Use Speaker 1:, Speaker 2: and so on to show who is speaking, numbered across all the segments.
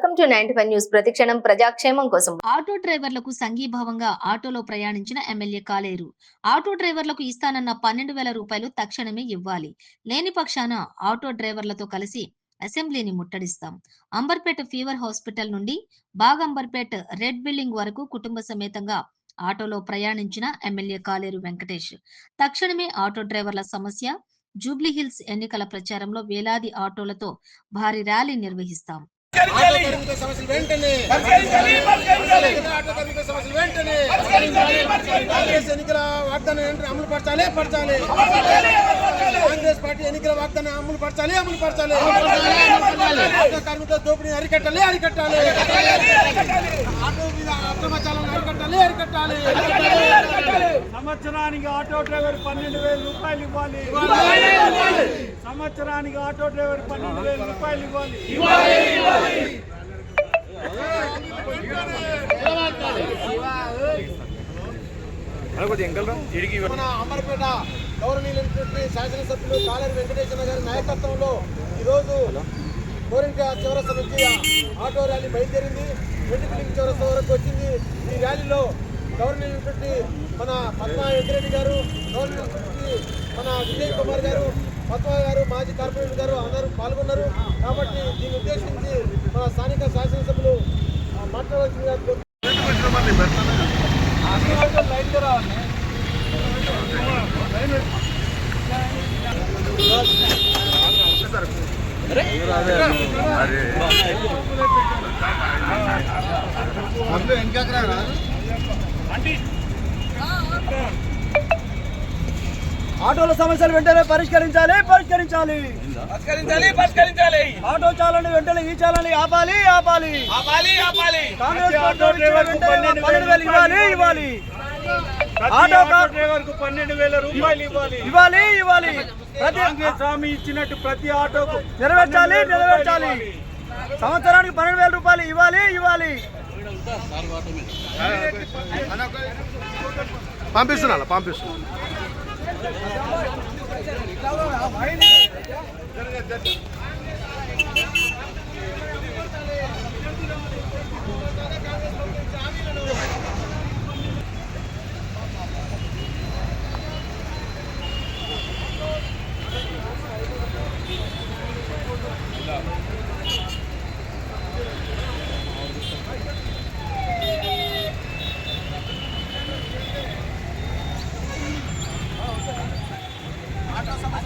Speaker 1: Welcome to ninety five news. ప్రతిక్షణం ప్రజాక్షేమం కోసం.
Speaker 2: ఆటో డ్రైవర్లకు సంఘీభావంగా ఆటోలో ప్రయాణించిన ఎమ్మెల్యే కాలేరు. ఆటో డ్రైవర్లకు ఇస్తానన్న పన్నెండు వేల రూపాయలు తక్షణమే ఇవ్వాలి. లేని పక్షాన ఆటో డ్రైవర్లతో కలిసి అసెంబ్లీని ముట్టడిస్తాం. అంబర్పేట ఫీవర్ హాస్పిటల్ నుండి బాగ్ అంబర్పేట్ రెడ్ బిల్డింగ్ వరకు కుటుంబ సమేతంగా ఆటోలో ప్రయాణించిన ఎమ్మెల్యే కాలేరు వెంకటేష్. తక్షణమే ఆటో డ్రైవర్ల సమస్య జూబ్లీ హిల్స్ ఎన్నికల ప్రచారంలో వేలాది ఆటోలతో భారీ ర్యాలీ నిర్వహిస్తాం.
Speaker 3: సమస్యలు వెంటనే. సమస్యలు వెంటనే. ఎన్నికల వాగ్దానం వెంటనే అమలు పరచాలి పరచాలి. కాంగ్రెస్ పార్టీ ఎన్నికల వాగ్దానం అమలు పరచాలి అమలు పరచాలి కార్మికుల దోపిడీని అరికట్టాలి అరికట్టాలి. ఆటో మీద అక్రమచాలను
Speaker 4: సంవత్సరానికి ఆటో డ్రైవర్ పన్నెండు వేల రూపాయలు ఇవ్వాలి. సంవత్సరానికి ఆటో డ్రైవర్ పన్నెండు వేల రూపాయలు ఇవ్వాలి.
Speaker 3: మన అమరపేట గౌరవనీయులైనటువంటి శాసనసభ్యులు కాలేరు వెంకటేశ్వర గారి నాయకత్వంలో ఈరోజు కోరింక చౌరస్తా నుంచి ఆటో ర్యాలీ బయలుదేరింది. వెంటికలింగ్ చౌరస్తా వరకు వచ్చింది ఈ ర్యాలీలో గౌరవనీయులైనటువంటి మన పద్మా వెంకరెడ్డి గారు గౌరవనీయులైనటువంటి మన విజయ్ కుమార్ గారు పద్మా గారు మాజీ కార్పొరేటర్ గారు అందరూ పాల్గొన్నారు. కాబట్టి దీన్ని ఉద్దేశించి మన స్థానిక శాసనసభ్యులు ఆ,
Speaker 4: ఆటోల సమస్యలు వెంటనే పరిష్కరించాలి పరిష్కరించాలి.
Speaker 5: పరిష్కరించాలి పరిష్కరించాలి.
Speaker 4: ఆటో చాలని వెంటనే ఈ చాలని ఆపాలి ఆపాలి.
Speaker 5: ఆపాలి ఆపాలి.
Speaker 4: కాంగ్రెస్ ఆటో డ్రైవర్ పన్నెండు వేలు ఇవ్వాలి ఇవ్వాలి. ఆటో డ్రైవర్కు పన్నెండు వేల రూపాయలు ఇవ్వాలి. ఇవ్వాలి ఇవ్వాలి. ప్రతి హామీ ఇచ్చినట్టు ప్రతి ఆటోకు నెరవేర్చాలి నెరవేర్చాలి. సంవత్సరానికి పన్నెండు వేల రూపాయలు ఇవ్వాలి ఇవ్వాలి.
Speaker 3: పంపిస్తున్నా పంపిస్తున్నా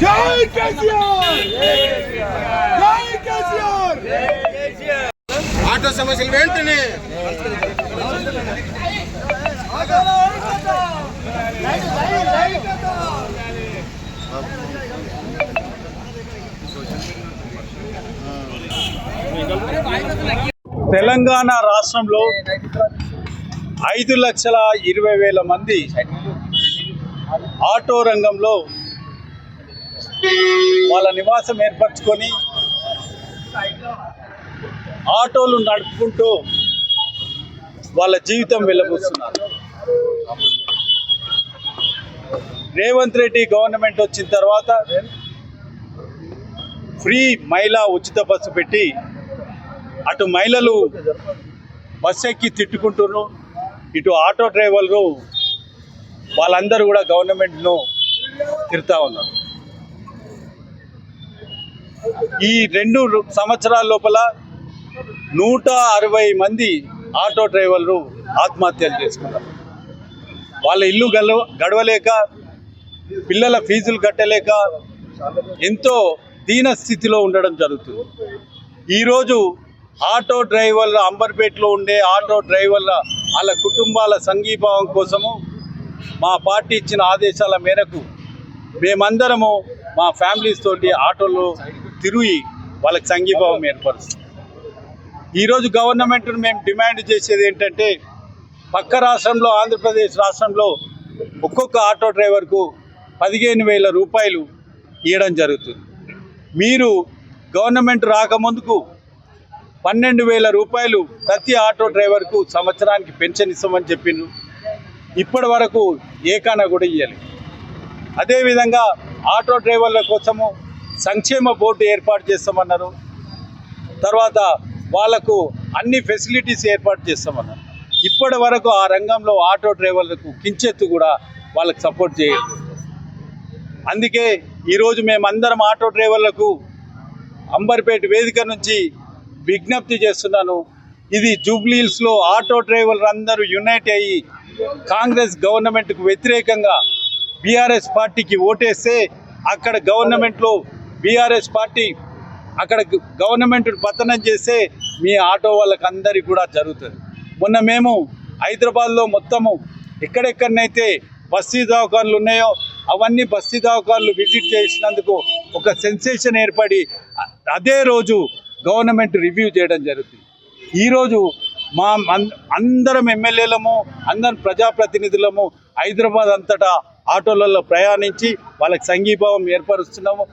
Speaker 3: జై కేసీఆర్! జై కేసీఆర్! ఆటో సమస్యలు వెంటనే
Speaker 4: తెలంగాణ రాష్ట్రంలో ఐదు లక్షల ఇరవై వేల మంది ఆటో రంగంలో వాళ్ళ నివాసం ఏర్పరచుకొని ఆటోలు నడుపుకుంటూ వాళ్ళ జీవితం వెళ్ళబోస్తున్నారు రేవంత్ రెడ్డి గవర్నమెంట్ వచ్చిన తర్వాత ఫ్రీ మహిళా ఉచిత బస్సు పెట్టి అటు మహిళలు బస్సు ఎక్కి తిట్టుకుంటున్నారు. ఇటు ఆటో డ్రైవర్లు వాళ్ళందరూ కూడా గవర్నమెంట్ను తిడతా ఉన్నారు. ఈ రెండు సంవత్సరాల లోపల నూట అరవై మంది ఆటో డ్రైవర్లు ఆత్మహత్యలు చేసుకున్నారు. వాళ్ళ ఇల్లు గల గడవలేక పిల్లల ఫీజులు కట్టలేక ఎంతో దీన స్థితిలో ఉండడం జరుగుతుంది. ఈరోజు ఆటో డ్రైవర్ల అంబర్పేటలో ఉండే ఆటో డ్రైవర్ల వాళ్ళ కుటుంబాల సంఘీభావం కోసము మా పార్టీ ఇచ్చిన ఆదేశాల మేరకు మేమందరము మా ఫ్యామిలీస్ తోటి ఆటోలో తిరిగి వాళ్ళకి సంఘీభావం ఏర్పరుస్తుంది. ఈరోజు గవర్నమెంట్ను మేము డిమాండ్ చేసేది ఏంటంటే పక్క రాష్ట్రంలో ఆంధ్రప్రదేశ్ రాష్ట్రంలో ఒక్కొక్క ఆటో డ్రైవర్కు పదిహేను వేల రూపాయలు ఇవ్వడం జరుగుతుంది. మీరు గవర్నమెంట్ రాకముందుకు పన్నెండు వేల రూపాయలు ప్రతి ఆటో డ్రైవర్కు సంవత్సరానికి పెన్షన్ ఇస్తామని చెప్పిండ్రు. ఇప్పటి వరకు ఏకాన కూడా ఇవ్వాలి అదేవిధంగా ఆటో డ్రైవర్ల కోసము సంక్షేమ బోర్డు ఏర్పాటు చేస్తామన్నారు. తర్వాత వాళ్ళకు అన్ని ఫెసిలిటీస్ ఏర్పాటు చేస్తామన్నారు. ఇప్పటి వరకు ఆ రంగంలో ఆటో డ్రైవర్లకు కించెత్తు కూడా వాళ్ళకి సపోర్ట్ చేయలేదు. అందుకే ఈరోజు మేమందరం ఆటో డ్రైవర్లకు అంబర్పేట వేదిక నుంచి విజ్ఞప్తి చేస్తున్నాను. ఇది జూబ్లీహిల్స్లో ఆటో డ్రైవర్లు అందరూ యునైట్ అయ్యి కాంగ్రెస్ గవర్నమెంట్కు వ్యతిరేకంగా బీఆర్ఎస్ పార్టీకి ఓటేస్తే అక్కడ గవర్నమెంట్లో బీఆర్ఎస్ పార్టీ అక్కడ గవర్నమెంట్ పతనం చేస్తే మీ ఆటో వాళ్ళకందరికీ కూడా జరుగుతుంది. మొన్న మేము హైదరాబాద్లో మొత్తము ఎక్కడెక్కడనైతే బస్తీ దవాఖాన్లు ఉన్నాయో అవన్నీ బస్తీ దవాఖాన్లు విజిట్ చేసినందుకు ఒక సెన్సేషన్ ఏర్పడి అదే రోజు గవర్నమెంట్ రివ్యూ చేయడం జరుగుతుంది. ఈరోజు మా అందరం ఎమ్మెల్యేలము అందరం ప్రజాప్రతినిధులము హైదరాబాద్ అంతటా ఆటోలలో ప్రయాణించి వాళ్ళకి సంఘీభావం ఏర్పరుస్తున్నాము.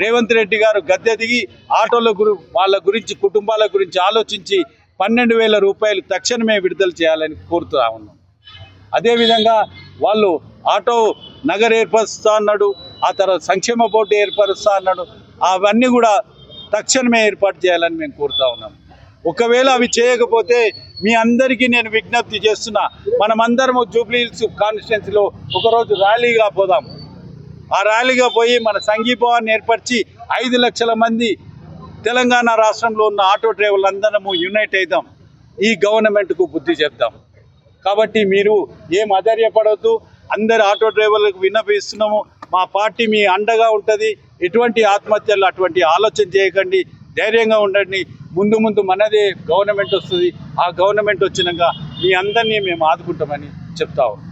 Speaker 4: రేవంత్ రెడ్డి గారు గద్దె దిగి ఆటోల గురి వాళ్ళ గురించి కుటుంబాల గురించి ఆలోచించి పన్నెండు వేల రూపాయలు తక్షణమే విడుదల చేయాలని కోరుతా ఉన్నాం. అదేవిధంగా వాళ్ళు ఆటో నగర్ ఏర్పరుస్తా అన్నాడు ఆ తర్వాత సంక్షేమ బోర్డు ఏర్పరుస్తా అన్నాడు అవన్నీ కూడా తక్షణమే ఏర్పాటు చేయాలని మేము కోరుతా ఉన్నాం. ఒకవేళ అవి చేయకపోతే మీ అందరికీ నేను విజ్ఞప్తి చేస్తున్నా మనమందరము జూబ్లీ హిల్స్ కాన్స్టిట్యున్సీలో ఒకరోజు ర్యాలీగా పోదాం. ఆ ర్యాలీగా పోయి మన సంఘీభావాన్ని ఏర్పరిచి ఐదు లక్షల మంది తెలంగాణ రాష్ట్రంలో ఉన్న ఆటో డ్రైవర్లు అందరము యునైట్ అవుదాం ఈ గవర్నమెంట్కు బుద్ధి చెప్దాం. కాబట్టి మీరు ఏం అధైర్యపడవద్దు అందరి ఆటో డ్రైవర్లకు విన్నపిస్తున్నాము మా పార్టీ మీ అండగా ఉంటుంది. ఎటువంటి ఆత్మహత్యలు అటువంటి ఆలోచన చేయకండి. ధైర్యంగా ఉండండి. ముందు ముందు మనదే గవర్నమెంట్ వస్తుంది. ఆ గవర్నమెంట్ వచ్చినాక మీ అందరినీ మేము ఆదుకుంటామని చెప్తా ఉన్నాం.